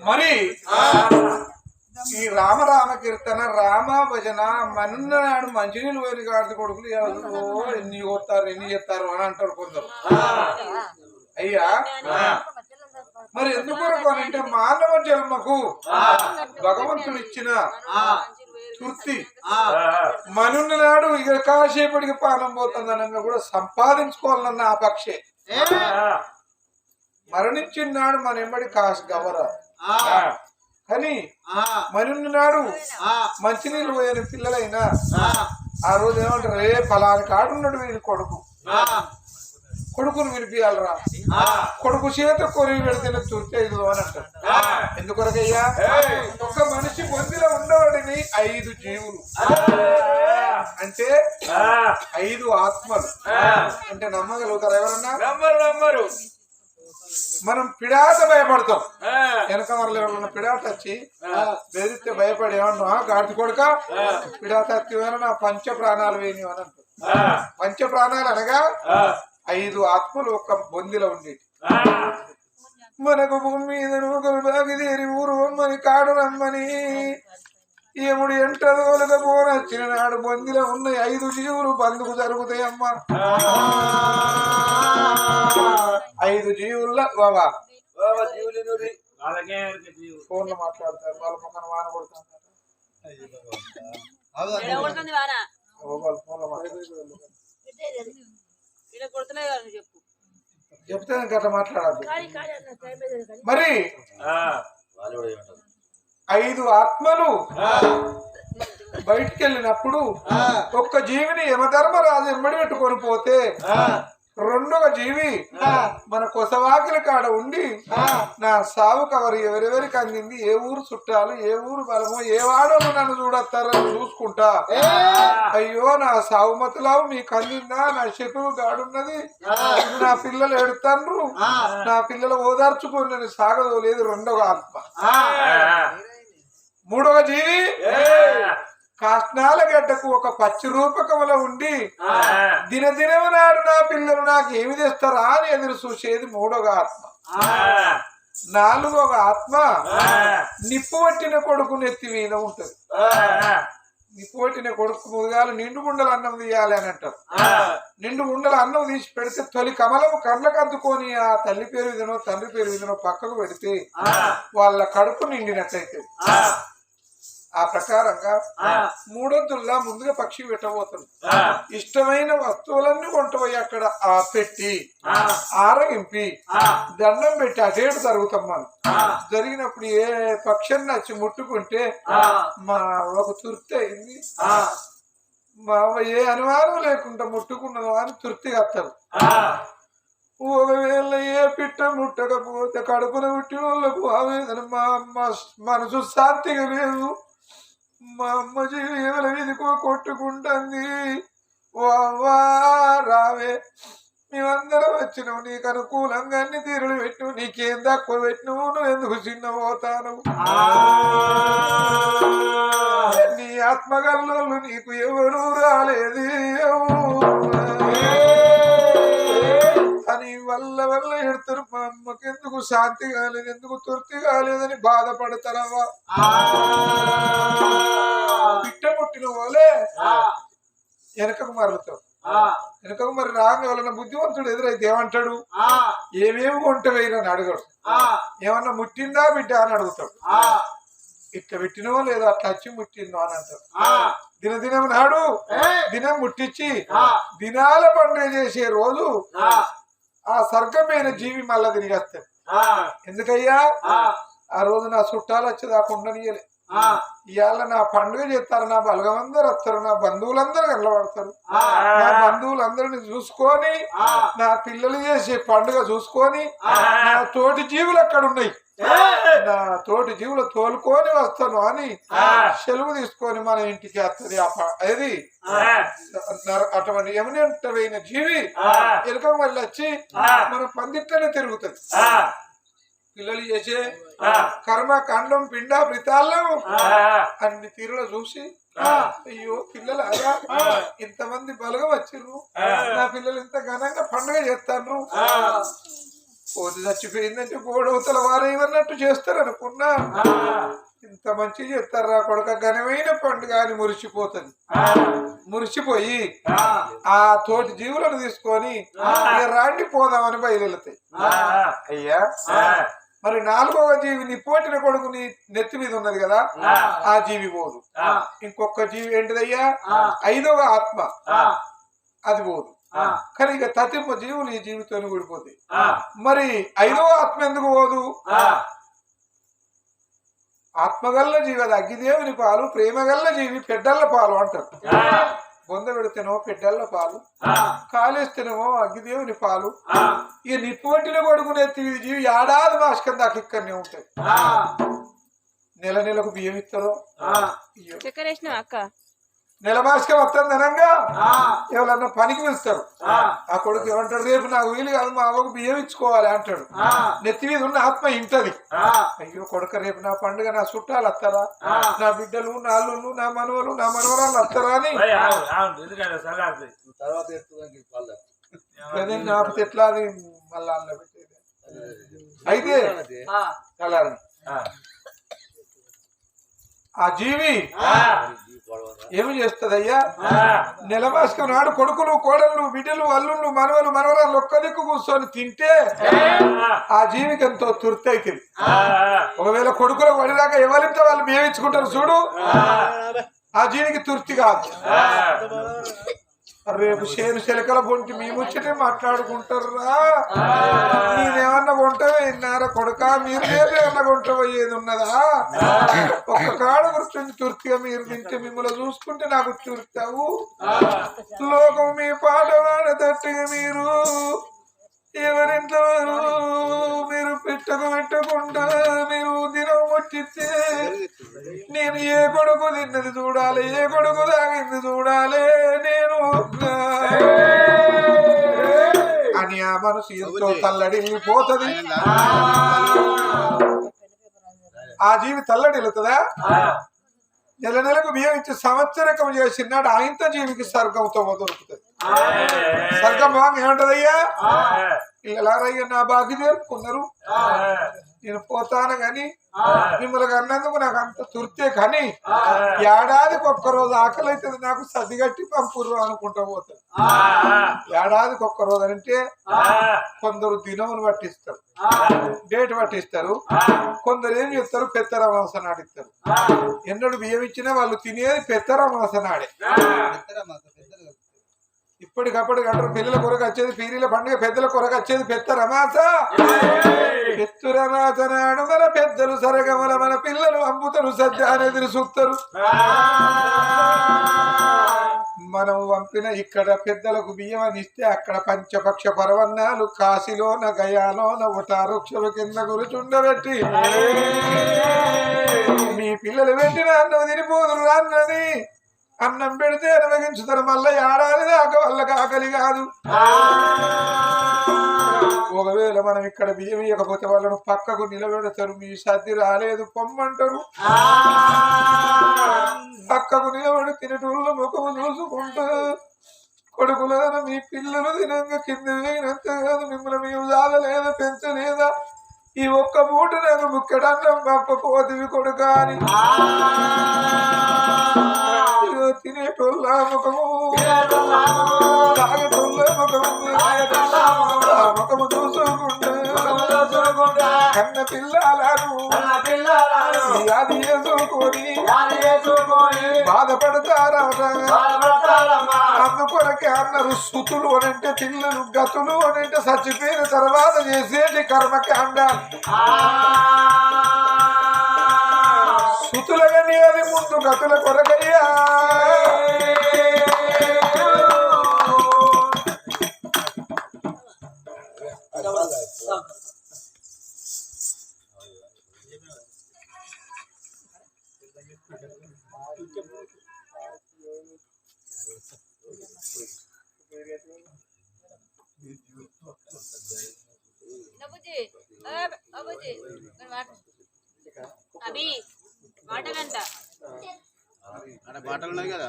మరి ఈ రామ రామ కీర్తన రామ భజన మన్నాడు మంచినీళ్ళు పోయిన గాడి కొడుకులు ఎన్ని కొత్తారు ఎన్ని చెప్తారు అని అంటారు కొందరు. అయ్యా? మరి ఎందుకు అంటే మానవ జన్మకు భగవంతుడు ఇచ్చిన తృప్తి. మనున్న నాడు ఇక కాసేపటికి పానం పోతుందనగా కూడా సంపాదించుకోవాలన్న ఆ పక్షే మరణించిన నాడు మన ఎంబడి కాసు గవర. కానీ మనున్న నాడు మంచినీళ్ళు పోయిన పిల్లలైనా ఆ. రోజు ఏమంటారు? ఏ ఫలాని కాడున్నాడు వీడి కొడుకు. కొడుకును వినిపించాలరా కొడుకు చేత కొరివి పెడితేనే తుర్చేది అని అంటారు. ఎందుకొరకయ్యా? ఒక మనిషి పొందిలో ఉండవాడిని ఐదు జీవులు. అంటే ఐదు ఆత్మలు. అంటే నమ్మగలుగుతారు ఎవరన్నా? నమ్మరు నమ్మరు. మనం పిడాత భయపడతాం. వెనక మరలు ఎవరన్నా పిడాత వచ్చి బెదిరిస్తే భయపడి ఏమన్నా కొడుక. పిడాత ఎత్తివేనా నా పంచ ప్రాణాలు వేని అని అంటారు. పంచ ప్రాణాలు అనగా ఐదు ఆత్మలు ఒక బొందిలో ఉండేవి మనకు భూమి మీద నూకలు బాగిదేరి ఊరు రమ్మని కాడు రమ్మని. ఏముడు ఎంట రోజులుగా పోనొచ్చిన నాడు బొందిలో ఉన్న ఐదు జీవులు బందుకు జరుగుతాయమ్మా ఐదు జీవుల్లో బాబా వాళ్ళకే ఎరుక జీవు. ఫోన్లో మాట్లాడతారు వాళ్ళ పక్కన వాన కొడుతున్నారు కొడుతుంది వాన? కొడుతున్నాయి కదా నువ్వు చెప్పు. చెప్తే మాట్లాడద్దు. మరి ఐదు ఆత్మలు బయటికి వెళ్ళినప్పుడు ఒక్క జీవిని యమధర్మరాజు ఎమ్మడి పెట్టుకొని పోతే రెండవ జీవి. మన కొసవాకిల కాడ ఉండి నా సావు కవర్ ఎవరెవరికి అందింది? ఏ ఊరు చుట్టాలు ఏ ఊరు బలము ఏ వాడలు నన్ను చూడొస్తారని చూసుకుంటా. అయ్యో నా సావు మతలావు మీకు అందిందా? నా శత్రువు గాడున్నది. నా పిల్లలు ఎడుతాండ్రు నా పిల్లలు ఓదార్చుకొని నేను సాగదోలేదు రెండవ ఆత్మ. మూడవ జీవి. కాష్ణాల గడ్డకు ఒక పచ్చి రూపకములో ఉండి దినదినము నాడు నా పిల్లలు నాకు ఏమి తెస్తారా అని ఎదురు చూసేది మూడవ ఆత్మ. నాలుగవ ఆత్మ నిప్పు పట్టిన కొడుకు నెత్తి మీద ఉంటది. నిప్పు పట్టిన కొడుకు ముగాలు నిండు గుండలు అన్నం తీయాలి అని అంటారు. నిండు గుండల అన్నం తీసి పెడితే తొలి కమలం కళ్ళకు అద్దుకొని ఆ తల్లి పేరు విధనో తండ్రి పేరు విధనో పక్కకు పెడితే వాళ్ళ కడుపు నిండినట్టయితే ఆ ప్రకారంగా మూడొద్దుల్లా ముందుగా పక్షి పెట్టబోతుంది. ఇష్టమైన వస్తువులన్నీ కొంటపోయి అక్కడ ఆ పెట్టి ఆరగింపి దండం పెట్టి అటేటు జరుగుతాం మనం. జరిగినప్పుడు ఏ పక్షాన్ని వచ్చి ముట్టుకుంటే మా ఒక తుర్తి అయింది. మా ఏ అనుమానం లేకుండా ముట్టుకున్నదో అని తుర్తి కత్తారు ఒకవేళ ఏ పిట్ట ముట్టకపోతే కడుపున పుట్టిన వాళ్ళకు ఆవేదన మా మనసు శాంతిగా లేదు. మా అమ్మ జీవుల మీదకో కొట్టుకుంటుంది. ఓ అవ్వా రావే. మేమందరం వచ్చినావు నీకు అనుకూలంగా అన్ని తీరులు పెట్టు. నీకేం తక్కువ పెట్టినవు నువ్వు ఎందుకు చిన్న పోతాను నీ ఆత్మగల్లోళ్ళు నీకు ఎవరు రాలేదు. అని వల్ల వల్ల ఎడతారు. మా అమ్మకి ఎందుకు శాంతి కాలేదు? ఎందుకు తృప్తి కాలేదని బాధపడతారవా వెనకకు మరలుతావు వెనకకు మరి రాంగ వలన బుద్ధివంతుడు ఎదురైతే ఏమంటాడు? ఏమేమి కొంటవేయని అని అడగడు. ఏమన్నా ముట్టిందా బిడ్డ? అని అడుగుతాడు. ఇట్లా పెట్టినవో లేదో? అట్లా వచ్చి ముట్టిందో? అని అంటారు దినదినం నాడు దినం ముట్టించి దినాల పండుగ చేసే రోజు ఆ. స్వర్గమైన జీవి మళ్ళా తిరిగి వస్తాడు. ఎందుకయ్యా? ఆ రోజు నా చుట్టాలు వచ్చేదాకా ఉండనియలే. ఇవాళ నా పండుగ చేస్తారు నా బలగమందరూ వస్తారు నా బంధువులందరూ కనబడతారు నా బంధువులందరిని చూసుకొని నా పిల్లలు చేసే పండుగ చూసుకొని నా తోటి జీవులు అక్కడ ఉన్నాయి నా తోటి జీవులు తోలుకొని వస్తాను అని సెలవు తీసుకొని మన ఇంటికి వస్తుంది అది అటువంటి ఎమినెంటమైన జీవి ఎలుక మళ్ళీ వచ్చి మన పందిట్లోనే తిరుగుతుంది. పిల్లలు చేసే కర్మ కాండం పిండ ప్రితాళ్ళం. అన్ని తీరులో చూసి అయ్యో పిల్లలు అలా ఇంతమంది బలగ వచ్చిర్రు. నా పిల్లలు ఇంత ఘనంగా పండుగ చేస్తాను పోతే చచ్చిపోయిందంటే గోడవతల వారేమన్నట్టు చేస్తారు అనుకున్నా. ఇంత మంచి చేస్తారా కొడుక? ఘనమైన పండుగ అని మురిసిపోతుంది. మురిసిపోయి ఆ. తోటి జీవులను తీసుకొని రాండి పోదామని బయలుతాయి అయ్యా. మరి నాలుగవ జీవి నిప్పోటిన కొడుకు నీ నెత్తి మీద ఉన్నది కదా? ఆ. జీవి పోదు. ఇంకొక జీవి ఏంటిదయ్యా? ఐదవ ఆత్మ. అది పోదు. కానీ ఇక తతింపు జీవులు ఈ జీవితాన్ని కూడిపోతాయి. మరి ఐదవ ఆత్మ ఎందుకు పోదు? ఆత్మగల్ల జీవి అది అగ్గిదేవుని పాలు ప్రేమగల్ల జీవి పెద్దల్ల పాలు అంటారు. బొంద పెడితేనో పెద్దల్ల పాలు కాలేస్తేనేమో అగ్గిదేవుని పాలు. ఇక నిప్పు పట్టిన కొడుకునే తీవి జీవి ఏడాది మాసకం దాకా ఇక్కడనే ఉంటాయి. నెల నెలకు బియ్యం ఇస్తారో? అక్క నెల మాసకం వస్తుంది అనంగా ఎవరన్నా పనికి పిలుస్తారు. ఆ. కొడుకు ఏమంటాడు రేపు నాకు వీలు కాదు మా అవ్వకు బియ్యం ఇచ్చుకోవాలి అంటాడు. నెత్తి మీద ఉన్న ఆత్మ ఇంటది. అయ్యో కొడుక రేపు నా పండుగ నా చుట్టాలు వస్తారా? నా బిడ్డలు నా అల్లుళ్ళు నా మనవలు నా మనవరాలు వస్తారా అని? తర్వాత నాకు ఎట్లా అది మళ్ళా పెట్టేది? అయితే ఆ. జీవి. ఏమి చేస్తదయ్యా? నెలమాసకం నాడు కొడుకులు కోడళ్ళు బిడ్డలు అల్లుళ్ళు మనవలు మనవరాలు ఒక్కదిక్కు కూర్చొని తింటే ఆ జీవికి ఎంతో తృప్తి అవుతుంది. ఒకవేళ కొడుకులు వడిదాకా ఎవరింటే వాళ్ళు మేమించుకుంటారు చూడు ఆ జీవికి తృప్తి కాదు. రేపు చేను చిలకల పొంటి మీ ముచ్చటే మాట్లాడుకుంటారా నేనేమన్నా కొంటావే? విన్నారా కొడుక? మీరు రేపు ఏమన్నా కొంటపోయేది ఉన్నదా? ఒక్క కాడ కూర్చొని తుర్తిగా మీరు తింటే మిమ్మల్ని చూసుకుంటే నాకు తుర్తావు లోకం మీ పాట పాడతట్టుగా మీరు ఎవరింట్లో మీరు పెట్టకు పెట్టకుండా మీరు దిన ముట్టిస్తే నేను ఏ కొడుకు తిన్నది చూడాలి ఏ కొడుకు తాగింది చూడాలి నేను అని ఆ మనసు ఎంతో తల్లడిల్లిపోతుంది. ఆ జీవి తల్లడిల్లుతుందా? నెల నెలకు బియ్యం ఇచ్చి సంవత్సరకం చేసినాడు ఆయనతో జీవికి స్వర్గంతో దొరుకుతుంది. స్వర్గం బాగా ఏమంటదయ్యా? పిల్లలారయ్యా నా బాగి నేర్పుకున్నారు నేను పోతాను గాని మిమ్మల్ని అన్నందుకు నాకు అంత తుర్తే కానీ ఏడాదికి ఒక్క రోజు ఆకలి అవుతుంది నాకు సర్దిగట్టి పంపుర్రు అనుకుంటా పోతాను ఏడాదికి ఒక్క రోజు అంటే కొందరు దినమును పట్టిస్తారు. డేట్ పట్టిస్తారు. కొందరు ఏం చేస్తారు? పెత్తర మాస నాడిస్తారు ఎన్నడు బియ్యం ఇచ్చినా వాళ్ళు తినేది పెత్తర మాస నాడే. ఇప్పటికప్పుడు అంటారు పిల్లల కొరకు వచ్చేది పీరీల పండుగ పెద్దల కొరకు వచ్చేది పెద్ద రమాస. పెత్తు రమాస నాడు మన పెద్దలు సరగమల మన పిల్లలు అమ్ముతారు సద్య అనేది చూస్తారు. మనం పంపిన ఇక్కడ పెద్దలకు బియ్యం అని ఇస్తే అక్కడ పంచపక్ష పర్వన్నాలు కాశీలోన గయాలోన ఉటారుక్షల కింద కూర్చుండబెట్టి మీ పిల్లలు పెట్టిన అన్నం తినిపోదురు అన్నది. అన్నం పెడితే అనుభవించుతారు మళ్ళీ ఏడాది దాకా వాళ్ళకి ఆకలి కాదు. ఒకవేళ మనం ఇక్కడ బియ్యం ఇవ్వకపోతే వాళ్ళను పక్కకు నిలబెడతారు మీ సర్ది రాలేదు పొమ్మంటారు. పక్కకు నిలబడి తినటోళ్ళ ముఖము చూసుకుంటూ కొడుకులను మీ పిల్లలు తినంగా కింద వేయినంత కాదు మిమ్మల్ని మేము చాలలేదా పెంచలేదా? ఈ ఒక్క పూట నాకు ముక్కడన్నం పంపపోతివి కొడుక అని. ఇదిగో తినేటోళ్ళ ముఖము తాగటోళ్ళ ముఖము ఆ. ముఖము చూసుకుంటూ కన్న పిల్లలను అది వేసుకొని బాధపడతారా అందుకొరకే అన్నారు సుతులు అనంటే పిల్లలు గతులు అనంటే చచ్చిపోయిన తర్వాత చేసేటి కర్మకి అండాలి సుతులగని అది ముందు గతుల కొరకయ్యా అబుజీ అక్కడ బాటలు ఉన్నది కదా?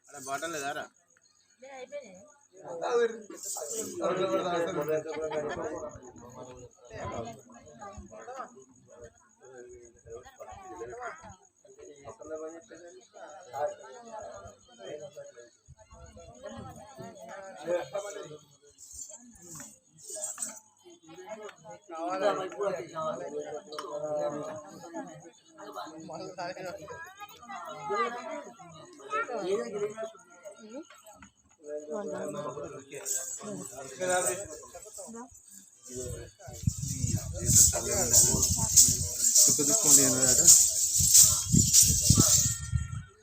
అక్కడ బాటలు లేదారా? దుక్కు దుక్కు ఉండేది